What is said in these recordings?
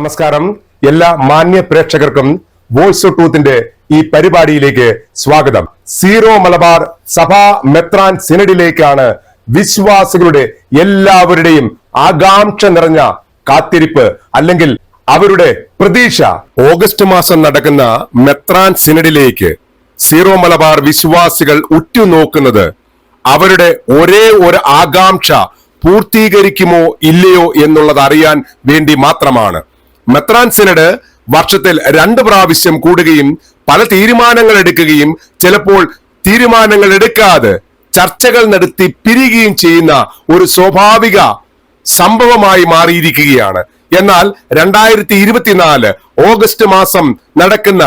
നമസ്കാരം. എല്ലാ മാന്യ പ്രേക്ഷകർക്കും വോയിസ് ഓഫ് ട്രൂത്തിന്റെ ഈ പരിപാടിയിലേക്ക് സ്വാഗതം. സീറോ മലബാർ സഭാ മെത്രാൻ സിനഡിലേക്കാണ് വിശ്വാസികളുടെ എല്ലാവരുടെയും ആകാംക്ഷ നിറഞ്ഞ കാത്തിരിപ്പ് അല്ലെങ്കിൽ അവരുടെ പ്രതീക്ഷ. ഓഗസ്റ്റ് മാസം നടക്കുന്ന മെത്രാൻ സിനഡിലേക്ക് സീറോ മലബാർ വിശ്വാസികൾ ഉറ്റുനോക്കുന്നത് അവരുടെ ഒരേ ഒരു ആകാംക്ഷ പൂർത്തീകരിക്കുമോ ഇല്ലയോ എന്നുള്ളത് അറിയാൻ വേണ്ടി മാത്രമാണ്. മെത്രാൻ സിനഡ് വർഷത്തിൽ രണ്ട് പ്രാവശ്യം കൂടുകയും പല തീരുമാനങ്ങൾ എടുക്കുകയും ചിലപ്പോൾ തീരുമാനങ്ങൾ എടുക്കാതെ ചർച്ചകൾ നടത്തി പിരിയുകയും ചെയ്യുന്ന ഒരു സ്വാഭാവിക സംഭവമായി മാറിയിരിക്കുകയാണ്. എന്നാൽ രണ്ടായിരത്തി ഇരുപത്തിനാല് ഓഗസ്റ്റ് മാസം നടക്കുന്ന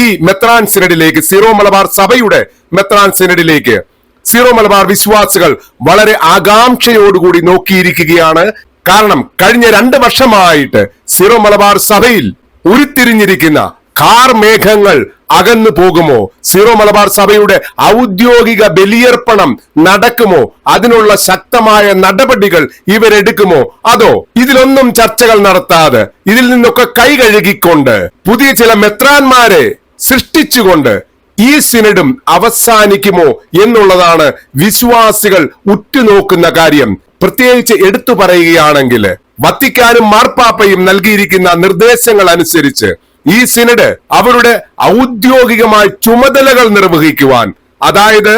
ഈ മെത്രാൻ സിനഡിലേക്ക് സീറോ മലബാർ സഭയുടെ മെത്രാൻ സിനഡിലേക്ക് സീറോ മലബാർ വിശ്വാസികൾ വളരെ ആകാംക്ഷയോടുകൂടി നോക്കിയിരിക്കുകയാണ്. കാരണം കഴിഞ്ഞ രണ്ട് വർഷമായിട്ട് സിറോ മലബാർ സഭയിൽ ഉരുത്തിരിഞ്ഞിരിക്കുന്ന കാർ മേഘങ്ങൾ അകന്നു പോകുമോ? സിറോ മലബാർ സഭയുടെ ഔദ്യോഗിക ബലിയർപ്പണം നടക്കുമോ? അതിനുള്ള ശക്തമായ നടപടികൾ ഇവരെടുക്കുമോ? അതോ ഇതിലൊന്നും ചർച്ചകൾ നടത്താതെ ഇതിൽ നിന്നൊക്കെ കൈ കഴുകിക്കൊണ്ട് പുതിയ ചില മെത്രാന്മാരെ സൃഷ്ടിച്ചുകൊണ്ട് ഈ സിനഡും അവസാനിക്കുമോ എന്നുള്ളതാണ് വിശ്വാസികൾ ഉറ്റുനോക്കുന്ന കാര്യം. പ്രത്യേകിച്ച് എടുത്തു പറയുകയാണെങ്കിൽ വത്തിക്കാനും മാർപ്പാപ്പയും നൽകിയിരിക്കുന്ന നിർദ്ദേശങ്ങൾ അനുസരിച്ച് ഈ സിനഡ് അവരുടെ ഔദ്യോഗികമായ ചുമതലകൾ നിർവഹിക്കുവാൻ അതായത്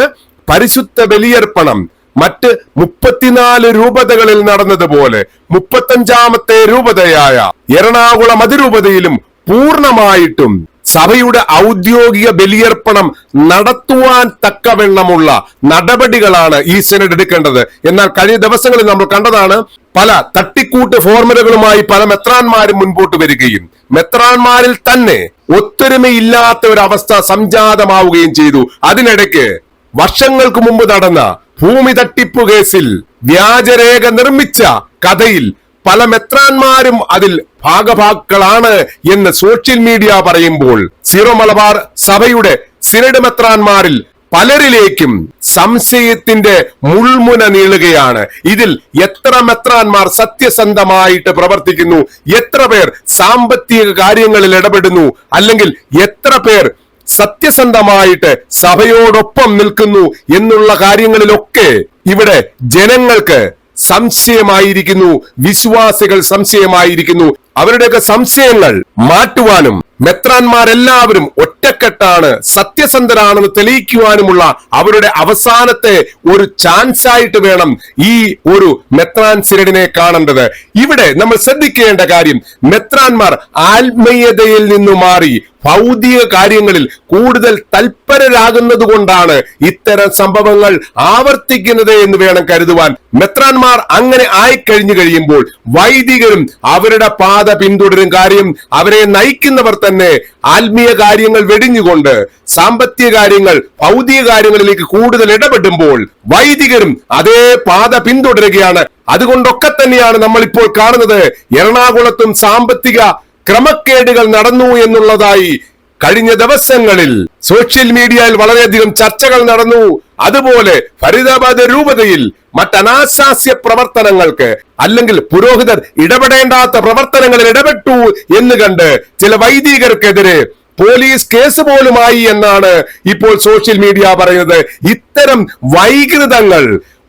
പരിശുദ്ധ ബലിയർപ്പണം മറ്റ് മുപ്പത്തിനാല് രൂപതകളിൽ നടന്നതുപോലെ മുപ്പത്തഞ്ചാമത്തെ രൂപതയായ എറണാകുളം അതിരൂപതയിലും പൂർണമായിട്ടും സഭയുടെ ഔദ്യോഗിക ബലിയർപ്പണം നടത്തുവാൻ തക്കവണ്ണമുള്ള നടപടികളാണ് ഈ സെനറ്റ് എടുക്കേണ്ടത്. എന്നാൽ കഴിഞ്ഞ ദിവസങ്ങളിൽ നമ്മൾ കണ്ടതാണ് പല തട്ടിക്കൂട്ട് ഫോർമുലകളുമായി പല മെത്രാന്മാരും മുൻപോട്ട് വരികയും മെത്രാന്മാരിൽ തന്നെ ഒത്തൊരുമയില്ലാത്ത ഒരു അവസ്ഥ സംജാതമാവുകയും ചെയ്തു. അതിനിടയ്ക്ക് വർഷങ്ങൾക്ക് മുമ്പ് നടന്ന ഭൂമി തട്ടിപ്പ് കേസിൽ വ്യാജരേഖ നിർമ്മിച്ച കഥയിൽ പല മെത്രാന്മാരും അതിൽ ഭാഗഭാക്കളാണ് എന്ന് സോഷ്യൽ മീഡിയ പറയുമ്പോൾ സീറോ മലബാർ സഭയുടെ സിനഡ് മെത്രാന്മാരിൽ പലരിലേക്കും സംശയത്തിന്റെ മുൾമുന നീളുകയാണ്. ഇതിൽ എത്ര മെത്രാന്മാർ സത്യസന്ധമായിട്ട് പ്രവർത്തിക്കുന്നു എത്ര പേർ സാമ്പത്തിക കാര്യങ്ങളിൽ ഇടപെടുന്നു അല്ലെങ്കിൽ എത്ര പേർ സത്യസന്ധമായിട്ട് സഭയോടൊപ്പം നിൽക്കുന്നു എന്നുള്ള കാര്യങ്ങളിലൊക്കെ ഇവിടെ ജനങ്ങൾക്ക് സംശയമായിരിക്കുന്നു. വിശ്വാസികൾ സംശയമായിരിക്കുന്നു. അവരുടെയൊക്കെ സംശയങ്ങൾ മാറ്റുവാനും മെത്രാന്മാരെല്ലാവരും ഒറ്റക്കെട്ടാണ് സത്യസന്ധരാണെന്ന് തെളിയിക്കുവാനുമുള്ള അവരുടെ അവസാനത്തെ ഒരു ചാൻസ് ആയിട്ട് വേണം ഈ ഒരു മെത്രാൻ സിരടിനെ കാണേണ്ടത്. ഇവിടെ നമ്മൾ ശ്രദ്ധിക്കേണ്ട കാര്യം മെത്രാന്മാർ ആത്മീയതയിൽ നിന്നു മാറി ഭൗതിക കാര്യങ്ങളിൽ കൂടുതൽ തൽപരരാകുന്നത് കൊണ്ടാണ് ഇത്തരം സംഭവങ്ങൾ ആവർത്തിക്കുന്നത് എന്ന് വേണം കരുതുവാൻ. മെത്രാന്മാർ അങ്ങനെ ആയിക്കഴിഞ്ഞു കഴിയുമ്പോൾ വൈദികരും അവരുടെ പാത പിന്തുടരും കാര്യം അവരെ നയിക്കുന്നവർ തന്നെ ആത്മീയ കാര്യങ്ങൾ വെടിഞ്ഞുകൊണ്ട് സാമ്പത്തിക കാര്യങ്ങൾ ഭൗതിക കാര്യങ്ങളിലേക്ക് കൂടുതൽ ഇടപെടുമ്പോൾ വൈദികരും അതേ പാത പിന്തുടരുകയാണ്. അതുകൊണ്ടൊക്കെ തന്നെയാണ് നമ്മൾ ഇപ്പോൾ കാണുന്നത്. എറണാകുളത്തും സാമ്പത്തിക ക്രമക്കേടുകൾ നടന്നു എന്നുള്ളതായി കഴിഞ്ഞ ദിവസങ്ങളിൽ സോഷ്യൽ മീഡിയയിൽ വളരെയധികം ചർച്ചകൾ നടന്നു. അതുപോലെ ഫരീദാബാദ് രൂപതയിൽ മറ്റനാശാസ്യ പ്രവർത്തനങ്ങൾക്ക് അല്ലെങ്കിൽ പുരോഹിതർ ഇടപെടേണ്ടാത്ത പ്രവർത്തനങ്ങളിൽ ഇടപെട്ടു എന്ന് കണ്ട് ചില വൈദികർക്കെതിരെ പോലീസ് കേസ് പോലുമായി എന്നാണ് ഇപ്പോൾ സോഷ്യൽ മീഡിയ പറയുന്നത്. ഇത്തരം വൈകൃതങ്ങൾ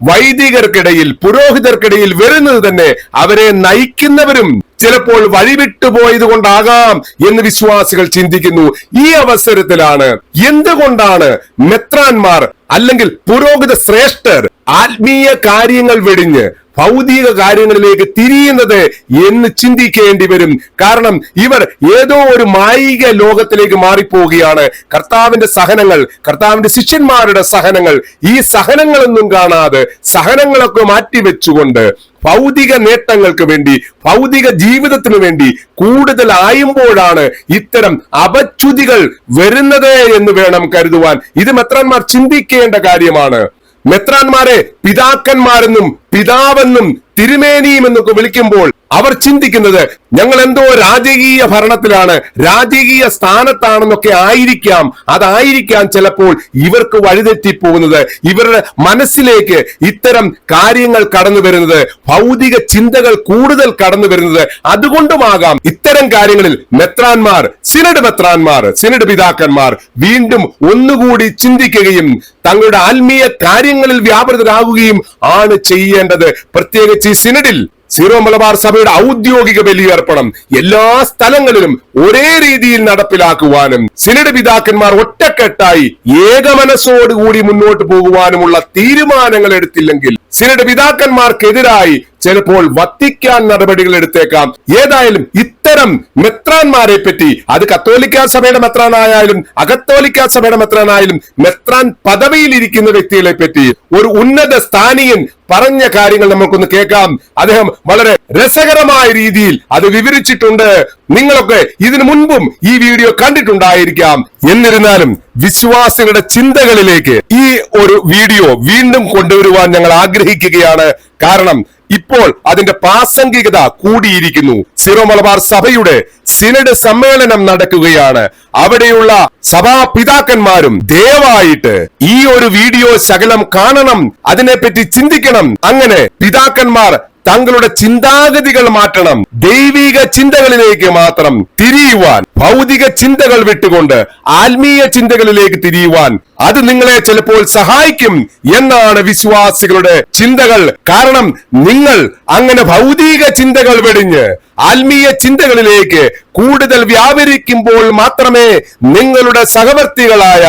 വൈദികർക്കിടയിൽ പുരോഹിതർക്കിടയിൽ വരുന്നത് തന്നെ അവരെ നയിക്കുന്നവരും ചിലപ്പോൾ വഴിവിട്ടു പോയത് കൊണ്ടാകാം എന്ന് വിശ്വാസികൾ ചിന്തിക്കുന്നു. ഈ അവസരത്തിലാണ് എന്തുകൊണ്ടാണ് മെത്രാന്മാർ അല്ലെങ്കിൽ പുരോഹിത ശ്രേഷ്ഠർ ആത്മീയ കാര്യങ്ങൾ വെടിഞ്ഞ് ഭൗതിക കാര്യങ്ങളിലേക്ക് തിരിയുന്നത് എന്ന് ചിന്തിക്കേണ്ടി വരും. കാരണം ഇവർ ഏതോ ഒരു മായിക ലോകത്തിലേക്ക് മാറിപ്പോവുകയാണ്. കർത്താവിന്റെ സഹനങ്ങൾ കർത്താവിന്റെ ശിഷ്യന്മാരുടെ സഹനങ്ങൾ ഈ സഹനങ്ങളൊന്നും കാണാതെ സഹനങ്ങളൊക്കെ മാറ്റിവെച്ചുകൊണ്ട് ഭൗതിക നേട്ടങ്ങൾക്ക് വേണ്ടി ഭൗതിക ജീവിതത്തിനു വേണ്ടി കൂടുതൽ ആയുമ്പോഴാണ് ഇത്തരം അപച്യുതികൾ വരുന്നത് എന്ന് വേണം കരുതുവാൻ. ഇത് മെത്രന്മാർ ചിന്തിക്കേണ്ട കാര്യമാണ്. മെത്രാന്മാരെ പിതാക്കന്മാരെന്നും പിതാവെന്നും തിരുമേനിയും എന്നൊക്കെ വിളിക്കുമ്പോൾ അവർ ചിന്തിക്കുന്നത് ഞങ്ങൾ എന്തോ രാജകീയ ഭരണത്തിലാണ് രാജകീയ സ്ഥാനത്താണെന്നൊക്കെ ആയിരിക്കാം. അതായിരിക്കാം ചിലപ്പോൾ ഇവർക്ക് വഴിതെറ്റിപ്പോകുന്നത് ഇവരുടെ മനസ്സിലേക്ക് ഇത്തരം കാര്യങ്ങൾ കടന്നു വരുന്നത് ഭൗതിക ചിന്തകൾ കൂടുതൽ കടന്നു വരുന്നത്. അതുകൊണ്ടുമാകാം ഇത്തരം കാര്യങ്ങളിൽ മെത്രാന്മാർ സിനഡ് മെത്രാന്മാർ സിനഡ് പിതാക്കന്മാർ വീണ്ടും ഒന്നുകൂടി ചിന്തിക്കുകയും തങ്ങളുടെ ആത്മീയ കാര്യങ്ങളിൽ വ്യാപൃതരാകുകയും ആണ് ചെയ്യേണ്ടത്. പ്രത്യേകിച്ച് ഈ സിനഡിൽ സീറോ മലബാർ സഭയുടെ ഔദ്യോഗിക ബലിയർപ്പണം എല്ലാ സ്ഥലങ്ങളിലും ഒരേ രീതിയിൽ നടപ്പിലാക്കുവാനും സിനഡ് പിതാക്കന്മാർ ഒറ്റക്കെട്ടായി ഏകമനസ്സോടുകൂടി മുന്നോട്ട് പോകുവാനുമുള്ള തീരുമാനങ്ങൾ എടുത്തില്ലെങ്കിൽ സിനഡ് പിതാക്കന്മാർക്കെതിരായി ചിലപ്പോൾ വത്തിക്കാൻ നടപടികൾ എടുത്തേക്കാം. ഏതായാലും ഇത്തരം മെത്രാന്മാരെ പറ്റി അത് കത്തോലിക്ക സഭയുടെ മെത്രാനായാലും അകത്തോലിക്ക സഭയുടെ മെത്രാനായാലും മെത്രാൻ പദവിയിൽ ഇരിക്കുന്ന വ്യക്തികളെ പറ്റി ഒരു ഉന്നത സ്ഥാനീയൻ പറഞ്ഞ കാര്യങ്ങൾ നമുക്കൊന്ന് കേൾക്കാം. അദ്ദേഹം വളരെ രസകരമായ രീതിയിൽ അത് വിവരിച്ചിട്ടുണ്ട്. നിങ്ങളൊക്കെ ഇതിനു മുൻപും ഈ വീഡിയോ കണ്ടിട്ടുണ്ടായിരിക്കാം. എന്നിരുന്നാലും വിശ്വാസികളുടെ ചിന്തകളിലേക്ക് ഈ ഒരു വീഡിയോ വീണ്ടും കൊണ്ടുവരുവാൻ ഞങ്ങൾ ആഗ്രഹിക്കുകയാണ്. കാരണം ഇപ്പോൾ അതിന്റെ പ്രാസംഗികത കൂടിയിരിക്കുന്നു. സിറോ മലബാർ സഭയുടെ സിനഡ് സമ്മേളനം നടക്കുകയാണ്. അവിടെയുള്ള സഭാപിതാക്കന്മാരും ദയവായിട്ട് ഈ ഒരു വീഡിയോ ശകലം കാണണം അതിനെപ്പറ്റി ചിന്തിക്കണം. അങ്ങനെ പിതാക്കന്മാർ തങ്ങളുടെ ചിന്താഗതികൾ മാറ്റണം. ദൈവിക ചിന്തകളിലേക്ക് മാത്രം തിരിയുവാൻ ഭൗതിക ചിന്തകൾ വിട്ടുകൊണ്ട് ആത്മീയ ചിന്തകളിലേക്ക് തിരിയുവാൻ അത് നിങ്ങളെ ചിലപ്പോൾ സഹായിക്കും എന്നാണ് വിശ്വാസികളുടെ ചിന്തകൾ. കാരണം നിങ്ങൾ അങ്ങനെ ഭൗതിക ചിന്തകൾ വെടിഞ്ഞ് ആത്മീയ ചിന്തകളിലേക്ക് കൂടുതൽ വ്യാപരിക്കുമ്പോൾ മാത്രമേ നിങ്ങളുടെ സഹവർത്തികളായ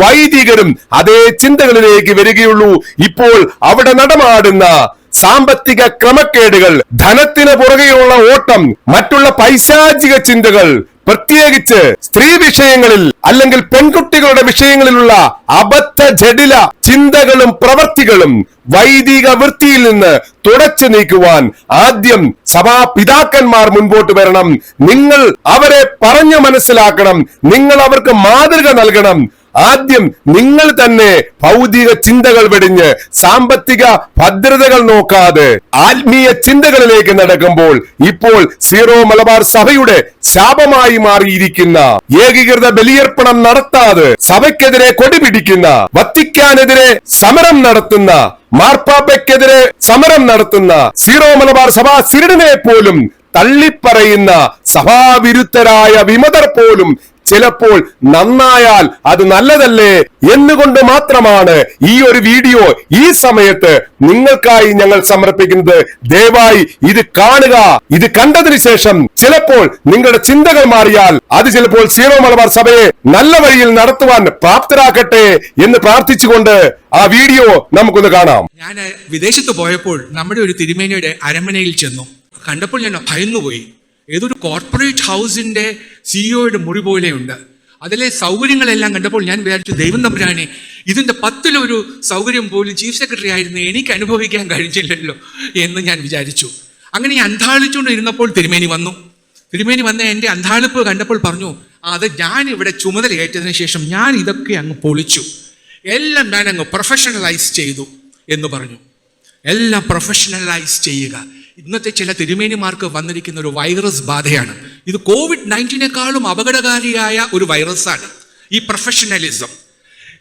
വൈദികരും അതേ ചിന്തകളിലേക്ക് വരികയുള്ളൂ. ഇപ്പോൾ അവിടെ നടമാടുന്ന സാമ്പത്തിക ക്രമക്കേടുകൾ ധനത്തിന് പുറകെയുള്ള ഓട്ടം മറ്റുള്ള പൈശാചിക ചിന്തകൾ പ്രത്യേകിച്ച് സ്ത്രീ വിഷയങ്ങളിൽ അല്ലെങ്കിൽ പെൺകുട്ടികളുടെ വിഷയങ്ങളിലുള്ള അബദ്ധ ജടില ചിന്തകളും പ്രവൃത്തികളും വൈദിക വൃത്തിയിൽ നിന്ന് തുടച്ചു നീക്കുവാൻ ആദ്യം സഭാ പിതാക്കന്മാർ മുൻപോട്ട് വരണം. നിങ്ങൾ അവരെ പറഞ്ഞു മനസ്സിലാക്കണം. നിങ്ങൾ അവർക്ക് മാതൃക നൽകണം. ആദ്യം നിങ്ങൾ തന്നെ ഭൗതിക ചിന്തകൾ വെടിഞ്ഞ് സാമ്പത്തിക ഭദ്രതകൾ നോക്കാതെ ആത്മീയ ചിന്തകളിലേക്ക് നടക്കുമ്പോൾ ഇപ്പോൾ സീറോ മലബാർ സഭയുടെ ശാപമായി മാറിയിരിക്കുന്ന ഏകീകൃത ബലിയർപ്പണം നടത്താതെ സഭയ്ക്കെതിരെ കൊടിപിടിക്കുന്ന വത്തിക്കാനെതിരെ സമരം നടത്തുന്ന മാർപ്പാപ്പയ്ക്കെതിരെ സമരം നടത്തുന്ന സീറോ മലബാർ സഭ സിരിഡിനെ പോലും തള്ളിപ്പറയുന്ന സഭാവിരുദ്ധരായ വിമതർ പോലും ചിലപ്പോൾ നന്നായാൽ അത് നല്ലതല്ലേ എന്നുകൊണ്ട് മാത്രമാണ് ഈ ഒരു വീഡിയോ ഈ സമയത്ത് നിങ്ങൾക്കായി ഞങ്ങൾ സമർപ്പിക്കുന്നത്. ദയവായി ഇത് കാണുക. ഇത് കണ്ടതിന് ശേഷം ചിലപ്പോൾ നിങ്ങളുടെ ചിന്തകൾ മാറിയാൽ അത് ചിലപ്പോൾ സീറോ മലബാർ സഭയെ നല്ല വഴിയിൽ നടത്തുവാൻ പ്രാപ്തരാക്കട്ടെ എന്ന് പ്രാർത്ഥിച്ചുകൊണ്ട് ആ വീഡിയോ നമുക്കൊന്ന് കാണാം. ഞാൻ വിദേശത്ത് പോയപ്പോൾ നമ്മുടെ ഒരു തിരുമേനിയുടെ അരമനയിൽ ചെന്നു. കണ്ടപ്പോൾ ഞാൻ ഭയന്നുപോയി. ഏതൊരു കോർപ്പറേറ്റ് ഹൗസിന്റെ സിഇഒയുടെ മുറി പോലെയുണ്ട് അതിലെ സൗകര്യങ്ങളെല്ലാം കണ്ടപ്പോൾ ഞാൻ വിചാരിച്ചു ദൈവം തമ്പുരാനെ ഇതിന്റെ പത്തിലൊരു സൗകര്യം പോലും ചീഫ് സെക്രട്ടറി ആയിരുന്നു എനിക്ക് അനുഭവിക്കാൻ കഴിഞ്ഞില്ലല്ലോ എന്ന് ഞാൻ വിചാരിച്ചു. അങ്ങനെ ഞാൻ അന്താളിച്ചുകൊണ്ട് ഇരുന്നപ്പോൾ തിരുമേനി വന്നു. തിരുമേനി വന്ന എന്റെ അന്താളിപ്പ് കണ്ടപ്പോൾ പറഞ്ഞു "ആ, അത് ഞാൻ ഇവിടെ ചുമതലയേറ്റതിന് ശേഷം ഞാൻ ഇതൊക്കെ അങ്ങ് പൊളിച്ചു. എല്ലാം ഞാൻ അങ്ങ് പ്രൊഫഷണലൈസ് ചെയ്തു എന്ന് പറഞ്ഞു. എല്ലാം പ്രൊഫഷണലൈസ് ചെയ്യുക. ഇന്നത്തെ ചില തിരുമേനിമാർക്ക് വന്നിരിക്കുന്ന ഒരു വൈറസ് ബാധയാണ്. ഇത് കോവിഡ് നയന്റീനേക്കാളും അപകടകാരിയായ ഒരു വൈറസാണ് ഈ professionalism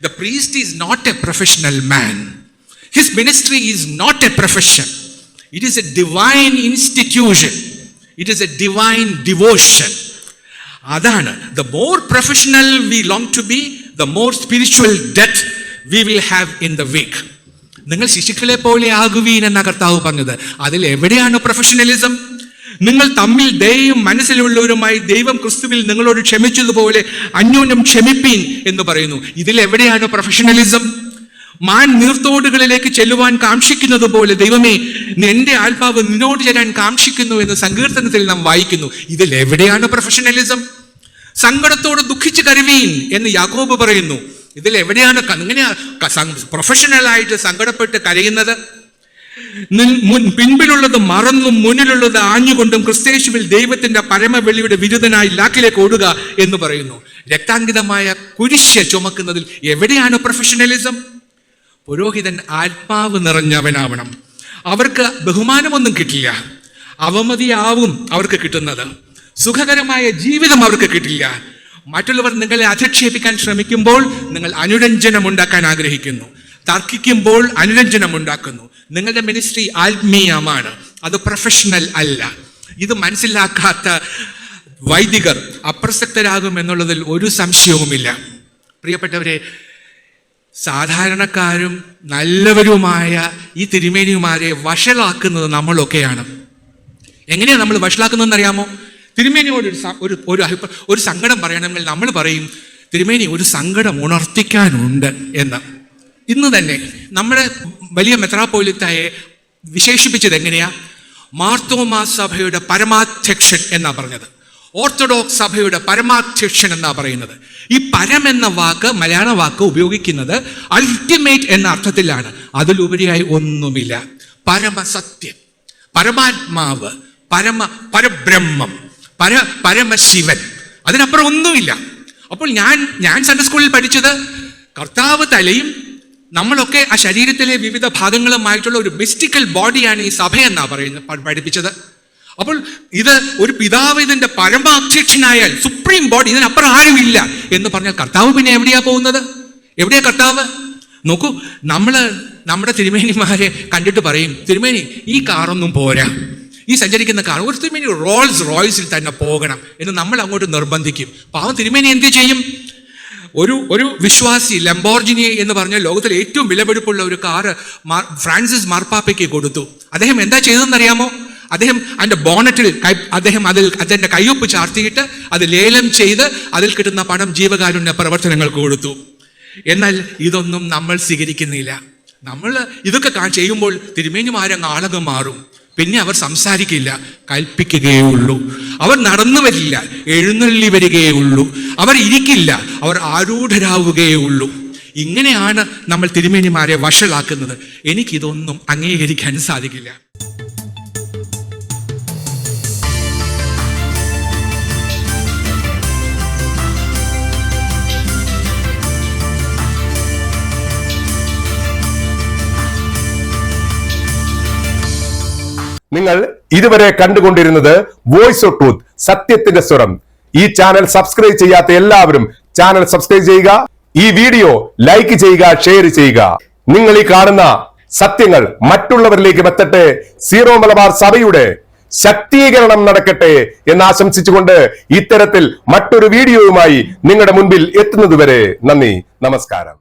the priest is not a professional man his ministry is not a profession it is a divine institution it is a divine devotion അതാണ്. The more professional we long to be the more spiritual death we will have in the week നിങ്ങൾ ശിശുക്കളെ പോലെ ആകുവീൻ എന്ന കർത്താവ് പറഞ്ഞത്. അതിൽ എവിടെയാണ് professionalism നിങ്ങൾ തമ്മിൽ ദയയും മനസ്സിലുള്ളവരുമായി ദൈവം ക്രിസ്തുവിൽ നിങ്ങളോട് ക്ഷമിച്ചതുപോലെ അന്യോന്യം ക്ഷമിപ്പീൻ എന്ന് പറയുന്നു. ഇതിൽ എവിടെയാണ് പ്രൊഫഷണലിസം മാൻ നീർത്തോടുകളിലേക്ക് ചെല്ലുവാൻ കാക്ഷിക്കുന്നത് പോലെ ദൈവമേ എന്റെ ആത്മാവ് നിന്നോട് ചേരാൻ കാക്ഷിക്കുന്നു എന്ന് സങ്കീർത്തനത്തിൽ നാം വായിക്കുന്നു. ഇതിൽ എവിടെയാണ് പ്രൊഫഷണലിസം സങ്കടത്തോട് ദുഃഖിച്ച് കരുവീൻ എന്ന് യാക്കോബ് പറയുന്നു. ഇതിൽ എവിടെയാണ് എങ്ങനെയാണ് പ്രൊഫഷണലായിട്ട് സങ്കടപ്പെട്ട് കരയുന്നത്? പിൻപിലുള്ളത് മറന്നും മുന്നിലുള്ളത് ആഞ്ഞുകൊണ്ടും ക്രിസ്തേശുവിൽ ദൈവത്തിന്റെ പരമവെളിയുടെ വിരുദ്ധനായി ലാക്കിലേക്ക് ഓടുക എന്ന് പറയുന്നു. രക്താങ്കിതമായ കുരിശ ചുമക്കുന്നതിൽ എവിടെയാണ് പ്രൊഫഷണലിസം പുരോഹിതൻ ആത്മാവ് നിറഞ്ഞവനാവണം. അവർക്ക് ബഹുമാനമൊന്നും കിട്ടില്ല. അവമതിയാവും അവർക്ക് കിട്ടുന്നത്. സുഖകരമായ ജീവിതം അവർക്ക് കിട്ടില്ല. മറ്റുള്ളവർ നിങ്ങളെ അധിക്ഷേപിക്കാൻ ശ്രമിക്കുമ്പോൾ നിങ്ങൾ അനുരഞ്ജനം ഉണ്ടാക്കാൻ ആഗ്രഹിക്കുന്നു. തർക്കിക്കുമ്പോൾ അനുരഞ്ജനം ഉണ്ടാക്കുന്നു നിങ്ങളുടെ മിനിസ്ട്രി ആത്മീയമാണ്. അത് പ്രൊഫഷണൽ അല്ല. ഇത് മനസ്സിലാക്കാത്ത വൈദികർ അപ്രസക്തരാകും എന്നുള്ളതിൽ ഒരു സംശയവുമില്ല. പ്രിയപ്പെട്ടവരെ സാധാരണക്കാരും നല്ലവരുമായ ഈ തിരുമേനിയുമാരെ വഷളാക്കുന്നത് നമ്മളൊക്കെയാണ്. എങ്ങനെയാണ് നമ്മൾ വഷളാക്കുന്നതെന്ന് അറിയാമോ തിരുമേനിയോട് ഒരു ഒരു ഒരു അഭിപ്രായ ഒരു സങ്കടം പറയണമെങ്കിൽ നമ്മൾ പറയും തിരുമേനി ഒരു സങ്കടം ഉണർത്തിക്കാനുണ്ട് എന്ന്. ഇന്ന് തന്നെ നമ്മുടെ വലിയ മെത്രാപ്പോലിത്തായെ വിശേഷിപ്പിച്ചത് എങ്ങനെയാ? മാർത്തോമാ സഭയുടെ പരമാധ്യക്ഷൻ എന്നാ പറഞ്ഞത്. ഓർത്തഡോക്സ് സഭയുടെ പരമാധ്യക്ഷൻ എന്നാ പറയുന്നത്. ഈ പരം എന്ന വാക്ക് മലയാള വാക്ക് ഉപയോഗിക്കുന്നത് അൾട്ടിമേറ്റ് എന്ന അർത്ഥത്തിലാണ്. അതിലുപരിയായി ഒന്നുമില്ല. പരമസത്യം പരമാത്മാവ് പരമ പരബ്രഹ്മം. പര പരമശിവൻ. അതിനപ്പുറം ഒന്നുമില്ല. അപ്പോൾ ഞാൻ ഞാൻ സൺഡേ സ്കൂളിൽ പഠിച്ചത് കർത്താവ് തലയും നമ്മളൊക്കെ ആ ശരീരത്തിലെ വിവിധ ഭാഗങ്ങളുമായിട്ടുള്ള ഒരു മിസ്റ്റിക്കൽ ബോഡിയാണ് ഈ സഭ എന്നാ പറയുന്നത് പഠിപ്പിച്ചത്. അപ്പോൾ ഇത് ഒരു പിതാവ് ഇതിന്റെ പരമാധ്യക്ഷനായാൽ സുപ്രീം ബോഡി ഇതിനപ്പുറം ആരുമില്ല എന്ന് പറഞ്ഞാൽ കർത്താവ് പിന്നെ എവിടെയാ പോകുന്നത്? എവിടെയാ കർത്താവ്? നോക്കൂ നമ്മൾ നമ്മുടെ തിരുമേനിമാരെ കണ്ടിട്ട് പറയും തിരുമേനി ഈ കാറൊന്നും പോരാ. ഈ സഞ്ചരിക്കുന്ന കാർ ഒരു തിരുമേനി റോൾസ് റോയ്സിൽ തന്നെ പോകണം എന്ന് നമ്മൾ അങ്ങോട്ട് നിർബന്ധിക്കും. പാവം തിരുമേനി എന്ത് ചെയ്യും? ഒരു ഒരു വിശ്വാസി ലംബോർജിനി എന്ന് പറഞ്ഞ ലോകത്തിലെ ഏറ്റവും വിലപിടിപ്പുള്ള ഒരു കാറ് ഫ്രാൻസിസ് മാർപ്പാപ്പയ്ക്ക് കൊടുത്തു. അദ്ദേഹം എന്താ ചെയ്തതെന്നറിയാമോ? അദ്ദേഹം അതിന്റെ ബോണറ്റിൽ അദ്ദേഹം അതിൽ അതിന്റെ കയ്യൊപ്പ് ചാർത്തിയിട്ട് അത് ലേലം ചെയ്ത് അതിൽ കിട്ടുന്ന പണം ജീവകാരുണ്യ പ്രവർത്തനങ്ങൾക്ക് കൊടുത്തു. എന്നാൽ ഇതൊന്നും നമ്മൾ സ്വീകരിക്കുന്നില്ല. നമ്മൾ ഇതൊക്കെ ചെയ്യുമ്പോൾ തിരുമേനിമാരങ്ങ് ആളകം മാറും. പിന്നെ അവർ സംസാരിക്കില്ല. കൽപ്പിക്കുകയേ ഉള്ളൂ അവർ നടന്നു വരില്ല. എഴുന്നള്ളി വരികയേ ഉള്ളൂ അവർ ഇരിക്കില്ല. അവർ ആരൂഢരാവുകയേ ഉള്ളൂ ഇങ്ങനെയാണ് നമ്മൾ തിരുമേനിമാരെ വഷളാക്കുന്നത്. എനിക്കിതൊന്നും അംഗീകരിക്കാൻ സാധിക്കില്ല. നിങ്ങൾ ഇതുവരെ കണ്ടുകൊണ്ടിരുന്നത് വോയിസ് ഓഫ് ട്രൂത്ത് സത്യത്തിന്റെ സ്വരം. ഈ ചാനൽ സബ്സ്ക്രൈബ് ചെയ്യാത്ത എല്ലാവരും ചാനൽ സബ്സ്ക്രൈബ് ചെയ്യുക ഈ വീഡിയോ ലൈക്ക് ചെയ്യുക ഷെയർ ചെയ്യുക. നിങ്ങൾ ഈ കാണുന്ന സത്യങ്ങൾ മറ്റുള്ളവരിലേക്ക് എത്തട്ടെ. സീറോ മലബാർ സഭയുടെ ശക്തീകരണം നടക്കട്ടെ എന്ന് ആശംസിച്ചുകൊണ്ട് ഇത്തരത്തിൽ മറ്റൊരു വീഡിയോയുമായി നിങ്ങളുടെ മുൻപിൽ എത്തുന്നതുവരെ. നന്ദി നമസ്കാരം.